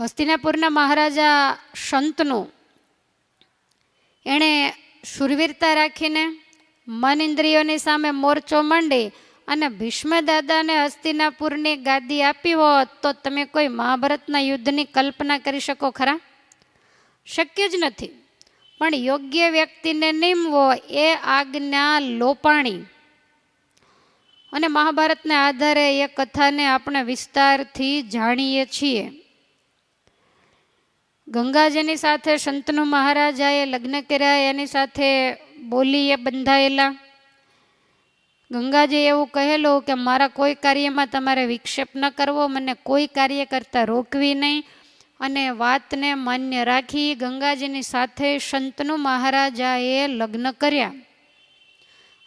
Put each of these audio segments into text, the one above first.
હસ્તિનાપુરના મહારાજા સંતનું એણે શુરવીરતા રાખીને મન ઇન્દ્રિયોની સામે મોરચો માંડી અને ભીષ્મ દાદાને હસ્તિનાપુરની ગાદી આપી હોત તો તમે કોઈ મહાભારતના યુદ્ધની કલ્પના કરી શકો ખરા? શક્ય જ નથી. પણ યોગ્ય વ્યક્તિને નિમવો એ આજ્ઞા લોપાણી. અને મહાભારતના આધારે એ કથાને આપણે વિસ્તારથી જાણીએ છીએ. ગંગાજીની સાથે શંતનુ મહારાજાએ લગ્ન કર્યા, એની સાથે બોલીએ બંધાયેલા. ગંગાજી એવું કહેલું કે, મારા કોઈ કાર્યમાં તમારે વિક્ષેપ ન કરવો, મને કોઈ કાર્ય કરતાં રોકવી નહીં. અને વાતને માન્ય રાખી ગંગાજીની સાથે શંતનુ મહારાજાએ લગ્ન કર્યા.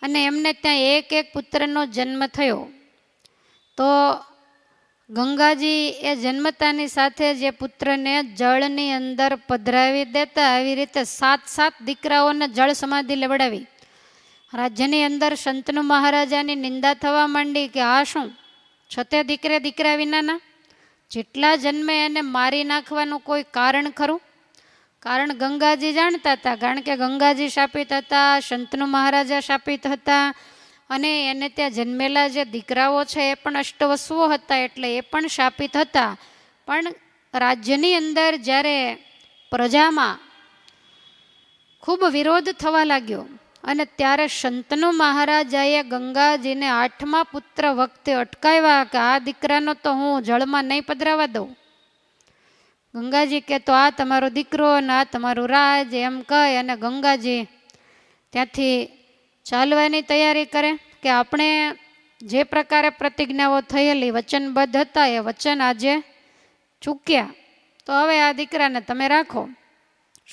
અને એમને ત્યાં એક એક પુત્રનો જન્મ થયો. તો ગંગાજી એ જન્મતાની સાથે જે પુત્રને જળની અંદર પધરાવી દેતા, આવી રીતે સાત સાત દીકરાઓને જળ સમાધિ લેવડાવી. રાજ્યની અંદર સંતનુ મહારાજાની નિંદા થવા માંડી કે આ શું? છતે દીકરે દીકરા વિનાના? જેટલા જન્મે એને મારી નાખવાનું કોઈ કારણ ખરું? કારણ ગંગાજી જાણતા હતા, કારણ કે ગંગાજી શાપિત હતા, સંતનુ મહારાજા શાપિત હતા અને એને ત્યાં જન્મેલા જે દીકરાઓ છે, એ પણ અષ્ટવસુઓ હતા એટલે એ પણ શાપિત હતા. પણ રાજ્યની અંદર જ્યારે પ્રજામાં ખૂબ વિરોધ થવા લાગ્યો અને ત્યારે સંતનુ મહારાજાએ ગંગાજીને આઠમા પુત્ર વખતે અટકાવ્યા કે આ દીકરાનો તો હું જળમાં નહીં પધરાવા દઉં. ગંગાજી કે તો આ તમારો દીકરો અને આ તમારું રાજ એમ કહે અને ગંગાજી ત્યાંથી ચાલવાની તૈયારી કરે કે આપણે જે પ્રકારે પ્રતિજ્ઞાઓ થયેલી, વચનબદ્ધ હતા, એ વચન આજે ચૂક્યા. તો હવે આ દીકરાને તમે રાખો.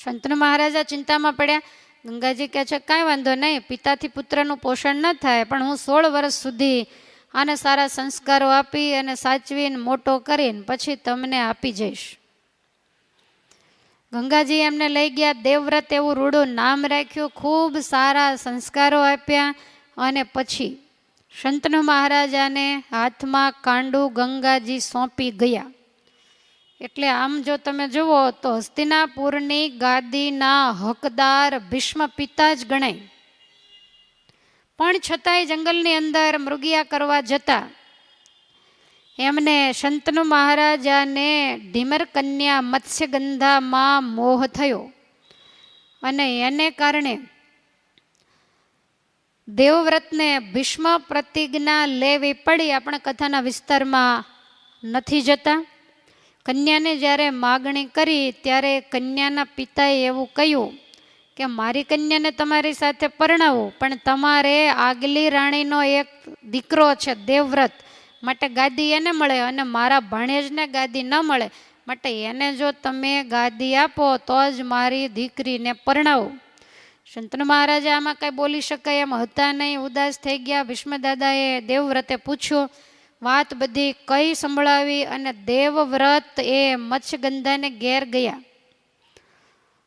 શંતનુ મહારાજા ચિંતામાં પડ્યા. ગંગાજી કહે છે, કાંઈ વાંધો નહીં, પિતાથી પુત્રનું પોષણ ન થાય, પણ હું સોળ વર્ષ સુધી આને સારા સંસ્કારો આપી અને સાચવીને મોટો કરીને પછી તમને આપી જઈશ. ગંગાજી એમને લઈ ગયા. દેવવ્રત એવું રૂડું નામ રાખ્યું. ખૂબ સારા સંસ્કારો આપ્યા અને પછી શંતનુ મહારાજાને હાથમાં કાંડું ગંગાજી સોંપી ગયા. એટલે આમ જો તમે જુઓ તો હસ્તિનાપુરની ગાદીના હકદાર ભીષ્મ પિતા જ ગણાય. પણ છતાંય જંગલની અંદર મૃગિયા કરવા જતા એમને શંતનુ મહારાજાને ઢીમર કન્યા મત્સ્યગંધામાં મોહ થયો. અને એને કારણે દેવવ્રતને ભીષ્મ પ્રતિજ્ઞા લેવી પડી. આપણે કથાના વિસ્તારમાં નથી જતા. કન્યાને જ્યારે માગણી કરી, ત્યારે કન્યાના પિતાએ એવું કહ્યું કે, મારી કન્યાને તમારી સાથે પરણાવું, પણ તમારે આગલી રાણીનો એક દીકરો છે, દેવવ્રત. માટે ગાદી એને મળે અને મારા ભાણેજને ગાદી ન મળે. માટે એને જો તમે ગાદી આપો, તો જ મારી દીકરીને પરણાવો. સંતન મહારાજા આમાં કાંઈ બોલી શકાય એમ હતા નહીં. ઉદાસ થઈ ગયા. ભીષ્મદાદાએ દેવવ્રતે પૂછ્યું, વાત બધી કઈ સંભળાવી અને દેવવ્રત એ મચ્છગંધાને ઘેર ગયા?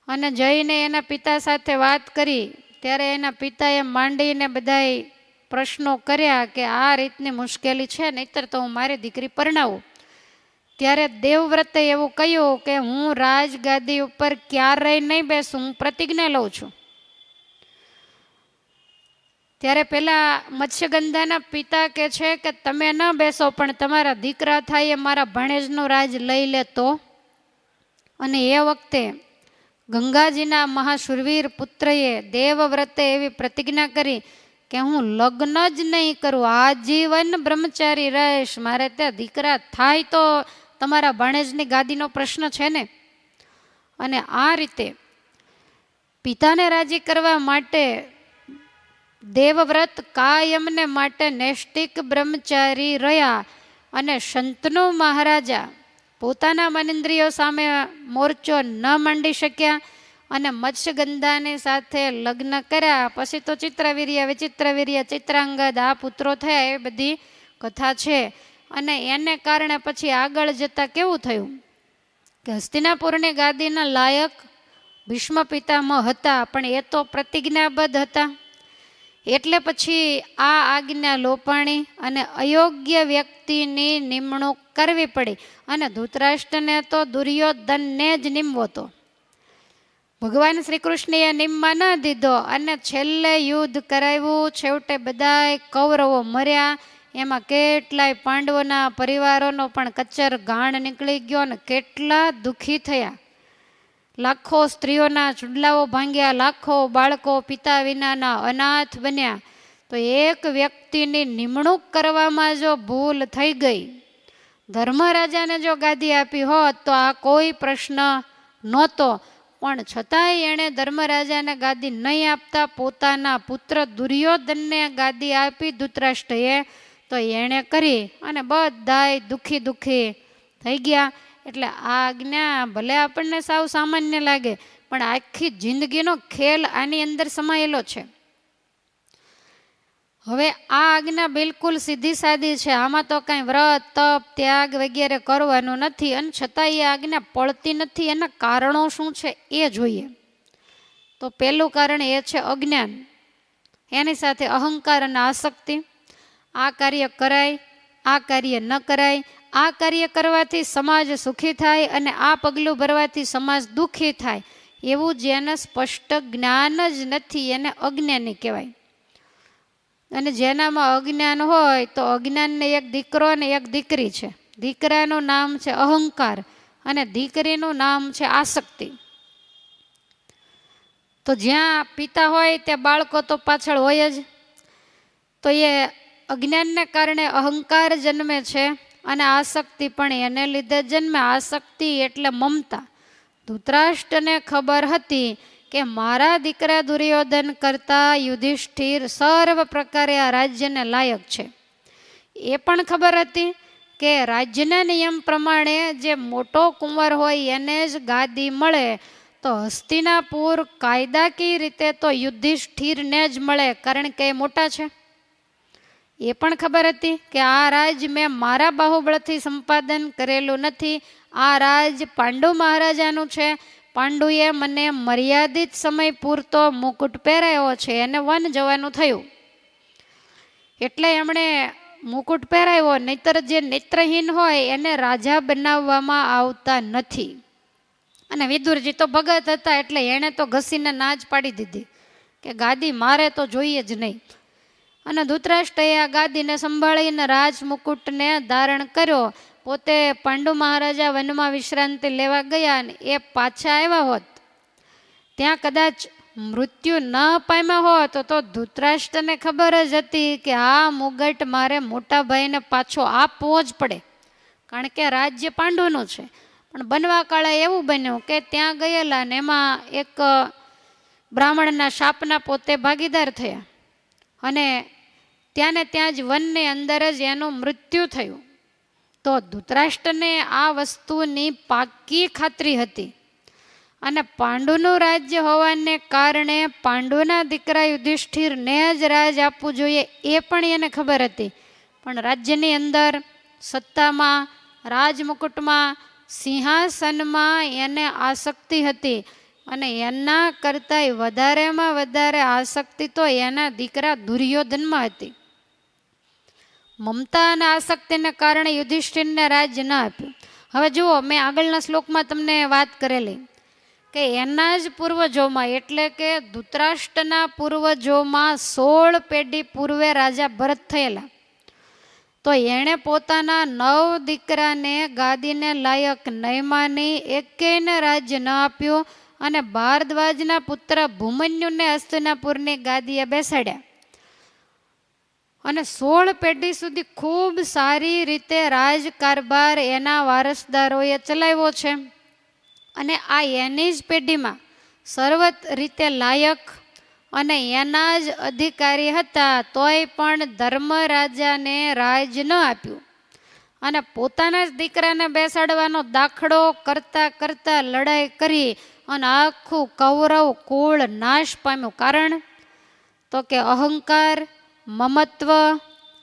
અને જઈને એના પિતા સાથે વાત કરી. ત્યારે એના પિતાએ માંડીને બધાય પ્રશ્નો કર્યા કે આ રીતની મુશ્કેલી છે, નહીતર તો હું મારી દીકરી પરણાવું. ત્યારે દેવવ્રતે એવું કહ્યું કે હું રાજગાદી ઉપર ક્યારેય નહીં બેસું, હું પ્રતિજ્ઞા લઉં છું. ત્યારે પેલા મત્સ્યગંધાના પિતા કે છે કે તમે ન બેસો, પણ તમારા દીકરા થાય એ મારા ભણેજનું રાજ લઈ લે તો અને એ વખતે ગંગાજીના મહાશુરવીર પુત્રએ દેવવ્રતે એવી પ્રતિજ્ઞા કરી કે હું લગ્ન જ નહીં કરું આજીવન બ્રહ્મચારી રહીશ, મારે ત્યાં દીકરા થાય તો તમારા ભણેજની ગાદીનો પ્રશ્ન છે ને? અને આ રીતે પિતાને રાજી કરવા માટે દેવવ્રત કાયમને માટે નૈષ્ટિક બ્રહ્મચારી રહ્યા અને સંતનો મહારાજા પોતાના મનેન્દ્રિયો સામે મોરચો ન માંડી શક્યા અને મત્સ્યગંધાની સાથે લગ્ન કર્યા. પછી તો ચિત્રવીર્ય, વિચિત્રવીર્ય, ચિત્રાંગદ, આ પુત્રો થયા, એ બધી કથા છે. અને એને કારણે પછી આગળ જતાં કેવું થયું? કે હસ્તિનાપુરની ગાદીના લાયક ભીષ્મ પિતામહ હતા, પણ એ તો પ્રતિજ્ઞાબદ્ધ હતા. એટલે પછી આ આજ્ઞા લોપાણી અને અયોગ્ય વ્યક્તિની નિમણૂક કરવી પડી. અને ધૂતરાષ્ટ્રને તો દુર્યોધનને જ નિમવો તો ભગવાન શ્રી કૃષ્ણએ નિમમાં ન દીધો અને છેલ્લે યુદ્ધ કરાવ્યું. છેવટે બધાય કૌરવો મર્યા. એમાં કેટલાય પાંડવોના પરિવારોનો પણ કચ્ચર ગાણ નીકળી ગયો અને કેટલા દુઃખી થયા. લાખો સ્ત્રીઓના ચૂડલાઓ ભાંગ્યા, લાખો બાળકો પિતા વિનાના અનાથ બન્યા. તો એક વ્યક્તિની નિમણૂક કરવામાં જો ભૂલ થઈ ગઈ, ધર્મરાજાને જો ગાદી આપી હોત તો આ કોઈ પ્રશ્ન નહોતો. પણ છતાંય એણે ધર્મરાજાને ગાદી નહીં આપતા પોતાના પુત્ર દુર્યોધનને ગાદી આપી ધૃતરાષ્ટ્રએ તો એણે કરી અને બધાય દુઃખી દુઃખી થઈ ગયા. એટલે આ આજ્ઞા ભલે આપણને સાવ સામાન્ય લાગે, પણ આખી જિંદગીનો ખેલ આની અંદર સમાયેલો છે. હવે આ આજ્ઞા બિલકુલ સીધી સાદી છે. આમાં તો કાંઈ વ્રત, તપ, ત્યાગ વગેરે કરવાનું નથી અને છતાં એ આજ્ઞા પડતી નથી. એના કારણો શું છે એ જોઈએ. તો પહેલું કારણ એ છે અજ્ઞાન. એની સાથે અહંકાર અને આસક્તિ. આ કાર્ય કરાય, આ કાર્ય ન કરાય. આ કાર્ય કરવાથી સમાજ સુખી થાય અને આ પગલું ભરવાથી સમાજ દુઃખી થાય. એવું જેને સ્પષ્ટ જ્ઞાન જ નથી. એને અજ્ઞાની કહેવાય. અને જેનામાં અજ્ઞાન હોય તો અજ્ઞાનને એક દીકરો અને એક દીકરી છે. દીકરાનું નામ છે અહંકાર અને દીકરીનું નામ છે આસક્તિ. તો જ્યાં પિતા હોય ત્યાં બાળકો તો પાછળ હોય જ. તો એ અજ્ઞાનને કારણે અહંકાર જન્મે છે અને આસક્તિ પણ એને લીધે જન્મે. આસક્તિ એટલે મમતા. ધૂતરાષ્ટ્રને ખબર હતી કે મારા દીકરા દુર્યોધન કરતા યુધિષ્ઠિર સર્વ પ્રકારે આ રાજ્યને લાયક છે. એ પણ ખબર હતી કે રાજ્યના નિયમ પ્રમાણે જે મોટો કુંવર હોય એને જ ગાદી મળે, તો હસ્તિનાપુર કાયદાકીય રીતે તો યુધિષ્ઠિરને જ મળે કારણ કે એ મોટા છે. એ પણ ખબર હતી કે આ રાજ મેં મારા બાહુબળથી સંપાદન કરેલું નથી. આ રાજ પાંડુ મહારાજાનું છે. પાંડુએ મને મર્યાદિત સમય પૂરતો મુકુટ પહેરાયો છે, એને વન જવાનું થયું. એટલે એમણે મુકુટ પહેરાવ્યો નહીતર જે નેત્રહીન હોય એને રાજા બનાવવામાં આવતા નથી. અને વિદુરજી તો ભગત હતા, એટલે એણે તો ઘસીને ના જ પાડી દીધી કે ગાદી મારે તો જોઈએ જ નહીં. અને ધૂતરાષ્ટ્રએ આ ગાદીને સંભાળીને રાજ મુકુટને ધારણ કર્યો. પોતે પાંડુ મહારાજા વનમાં વિશ્રાંતિ લેવા ગયા અને એ પાછા આવ્યા હોત. ત્યાં કદાચ મૃત્યુ ન પામ્યા હોત તો ધૃતરાષ્ટ્રને ખબર જ હતી કે આ મુગટ મારે મોટા ભાઈને પાછો આપવો જ પડે. કારણ કે રાજ્ય પાંડુનું છે. પણ બનવા કાળે એવું બન્યું કે ત્યાં ગયેલા ને એમાં એક બ્રાહ્મણના શાપના પોતે ભાગીદાર થયા. અને ત્યાં ને ત્યાં જ વનની અંદર જ એનું મૃત્યુ થયું. તો ધૃતરાષ્ટ્રને આ વસ્તુની પાકી ખાતરી હતી. અને પાંડુનું રાજ્ય હોવાને કારણે પાંડુના દીકરા યુધિષ્ઠિરને જ રાજ આપવું જોઈએ એ પણ એને ખબર હતી. પણ રાજ્યની અંદર સત્તામાં, રાજમુકુટમાં, સિંહાસનમાં એને આસક્તિ હતી અને એના કરતાંય વધારેમાં વધારે આસક્તિ તો એના દીકરા દુર્યોધનમાં હતી. મમતા અને આસક્તિને કારણે યુધિષ્ઠિરને રાજ્ય ન આપ્યું. હવે જુઓ, મેં આગળના શ્લોકમાં તમને વાત કરેલી કે એના જ પૂર્વજોમાં, એટલે કે ધૃતરાષ્ટ્રના પૂર્વજોમાં સોળ પેઢી પૂર્વે રાજા ભરત થયેલા. તો એણે પોતાના નવ દીકરાને ગાદીને લાયક નહીં માની એકેયને રાજ્ય ન આપ્યું અને ભારદ્વાજના પુત્ર ભૂમન્યુને હસ્તિનાપુરની ગાદીએ બેસાડ્યા. અને સોળ પેઢી સુધી ખૂબ સારી રીતે રાજકારભાર એના વારસદારોએ ચલાવ્યો છે. અને આ એની જ પેઢીમાં સર્વત રીતે લાયક અને એના જ અધિકારી હતા તોય પણ ધર્મરાજાને રાજ ન આપ્યું. અને પોતાના જ દીકરાને બેસાડવાનો દાખલો કરતા કરતા લડાઈ કરી અને આખું કૌરવ કુળ નાશ પામ્યું. કારણ? તો કે અહંકાર મમત્વ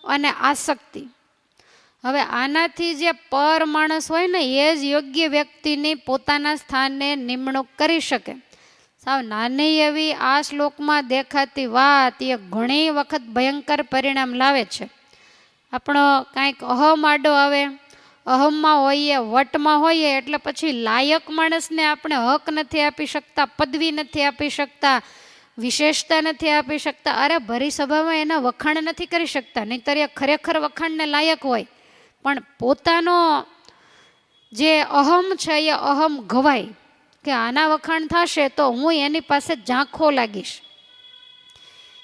અને આસક્તિ. હવે આનાથી જે પર માણસ હોય ને, એ જ યોગ્ય વ્યક્તિની પોતાના સ્થાને નિમણૂક કરી શકે. સાવ નાની એવી આ શ્લોકમાં દેખાતી વાત, એ ઘણી વખત ભયંકર પરિણામ લાવે છે. આપણો કાંઈક અહમ આડો આવે, અહમમાં હોઈએ, વટમાં હોઈએ, એટલે પછી લાયક માણસને આપણે હક નથી આપી શકતા, પદવી નથી આપી શકતા વિશેષતા નથી આપી શકતા. અરે, ભરી સભામાં એના વખાણ નથી કરી શકતા. નહીંતર એ ખરેખર વખાણને લાયક હોય. પણ પોતાનો જે અહમ છે, એ અહમ ઘવાય કે આના વખાણ થશે તો હું એની પાસે ઝાંખો લાગીશ.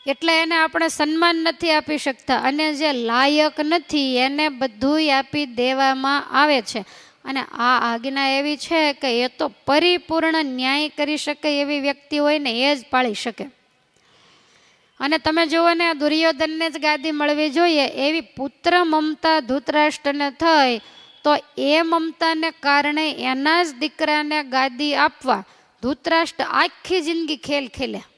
એટલે એને આપણે સન્માન નથી આપી શકતા. અને જે લાયક નથી, એને બધુંય આપી દેવામાં આવે છે. અને આ આજ્ઞા એવી છે કે એ તો પરિપૂર્ણ ન્યાય કરી શકે એવી વ્યક્તિ હોય ને એ જ પાળી શકે. અને તમે જુઓ ને દુર્યોધનને જ ગાદી મળવી જોઈએ. એવી પુત્ર મમતા ધૂતરાષ્ટ્રને થઈ, તો એ મમતાને કારણે એના જ દીકરાને ગાદી આપવા ધૂતરાષ્ટ્ર આખી જિંદગી ખેલ ખેલ્યા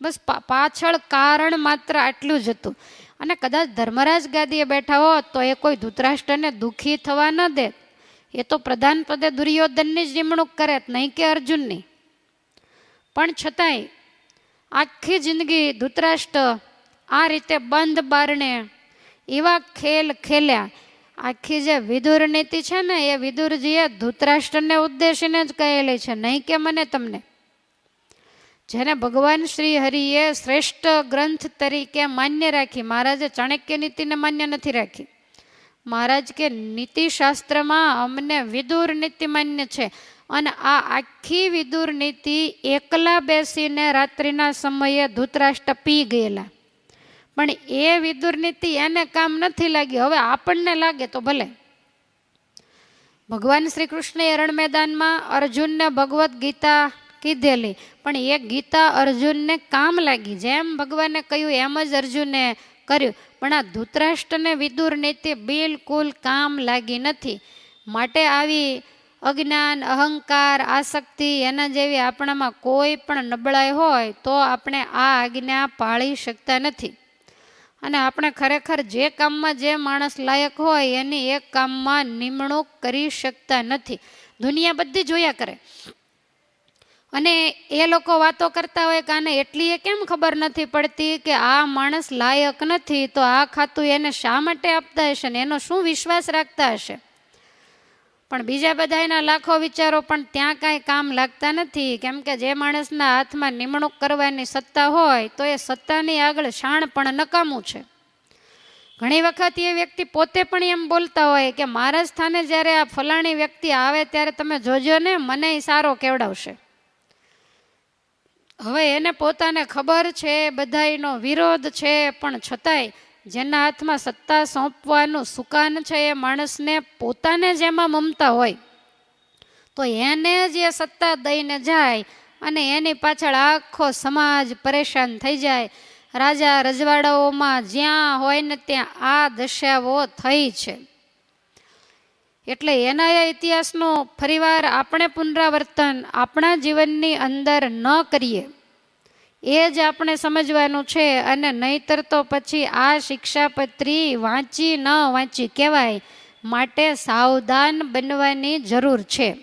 બસ પાછળ કારણ માત્ર આટલું જ હતું. અને કદાચ ધર્મરાજ ગાદીએ બેઠા હોત તો એ કોઈ ધૂતરાષ્ટ્રને દુઃખી થવા ન દે. એ તો પ્રધાન પદે દુર્યોધનની જ નિમણૂક કરે નહીં કે અર્જુનની. પણ છતાંય આખી જિંદગી ધૂતરાષ્ટ્ર આ રીતે બંધ બારણે એવા ખેલ ખેલ્યા. આખી જે વિદુર નીતિ છે ને, એ વિદુરજીએ ધૂતરાષ્ટ્રને ઉદ્દેશીને જ કહેલી છે. નહીં કે મને તમને. જેને ભગવાન શ્રી હરિએ શ્રેષ્ઠ ગ્રંથ તરીકે માન્ય રાખી, મહારાજે ચાણક્ય નીતિને માન્ય નથી રાખી. મહારાજ કે નીતિશાસ્ત્રમાં અમને વિદુર નીતિ માન્ય છે. અને આ આખી વિદુર નીતિ એકલા બેસીને રાત્રિના સમયે ધૂતરાષ્ટ્ર પી ગયેલા. પણ એ વિદુર નીતિ એને કામ નથી લાગી હવે આપણને લાગે તો ભલે. ભગવાન શ્રી કૃષ્ણ એરણ મેદાનમાં અર્જુનને ભગવદ્ ગીતા કીધેલી. પણ એ ગીતા અર્જુનને કામ લાગી. જેમ ભગવાને કહ્યું, એમ જ અર્જુને કર્યું. પણ આ ધૂતરાષ્ટ્રને વિદુર નીતિ બિલકુલ કામ લાગી નથી. માટે આવી અજ્ઞાન, અહંકાર, આસક્તિ એના જેવી આપણામાં કોઈ પણ નબળાઈ હોય તો આપણે આ આજ્ઞા પાળી શકતા નથી. અને આપણે ખરેખર જે કામમાં જે માણસ લાયક હોય એની એક કામમાં નિમણૂક કરી શકતા નથી. દુનિયા બધી જોયા કરે. અને એ લોકો વાતો કરતા હોય કે આને એટલી એ કેમ ખબર નથી પડતી કે આ માણસ લાયક નથી, તો આ ખાતું એને શા માટે આપતા હશે ને એનો શું વિશ્વાસ રાખતા હશે? પણ બીજા બધા એના લાખો વિચારો પણ ત્યાં કાંઈ કામ લાગતા નથી. કેમ કે જે માણસના હાથમાં નિમણૂક કરવાની સત્તા હોય, તો એ સત્તાની આગળ શાણ પણ નકામું છે. ઘણી વખત એ વ્યક્તિ પોતે પણ એમ બોલતા હોય કે મારા સ્થાને જ્યારે આ ફલાણી વ્યક્તિ આવે ત્યારે તમે જોજો ને, મને સારો કેવડાવશે. હવે એને પોતાને ખબર છે બધાનો વિરોધ છે, પણ છતાંય જેના હાથમાં સત્તા સોંપવાનું સુકાન છે, એ માણસને પોતાને જેમાં મમતા હોય. તો એને જ એ સત્તા દઈને જાય અને એની પાછળ આખો સમાજ પરેશાન થઈ જાય. રાજા રજવાડાઓમાં જ્યાં હોય ને ત્યાં આ દશાઓ થઈ છે. એટલે એના એ ઇતિહાસનું ફરીવાર આપણે પુનરાવર્તન આપણા જીવનની અંદર ન કરીએ. એ જ આપણે સમજવાનું છે અને નહીતર તો પછી આ શિક્ષાપત્રી વાંચી ન વાંચી કહેવાય, માટે સાવધાન બનવાની જરૂર છે.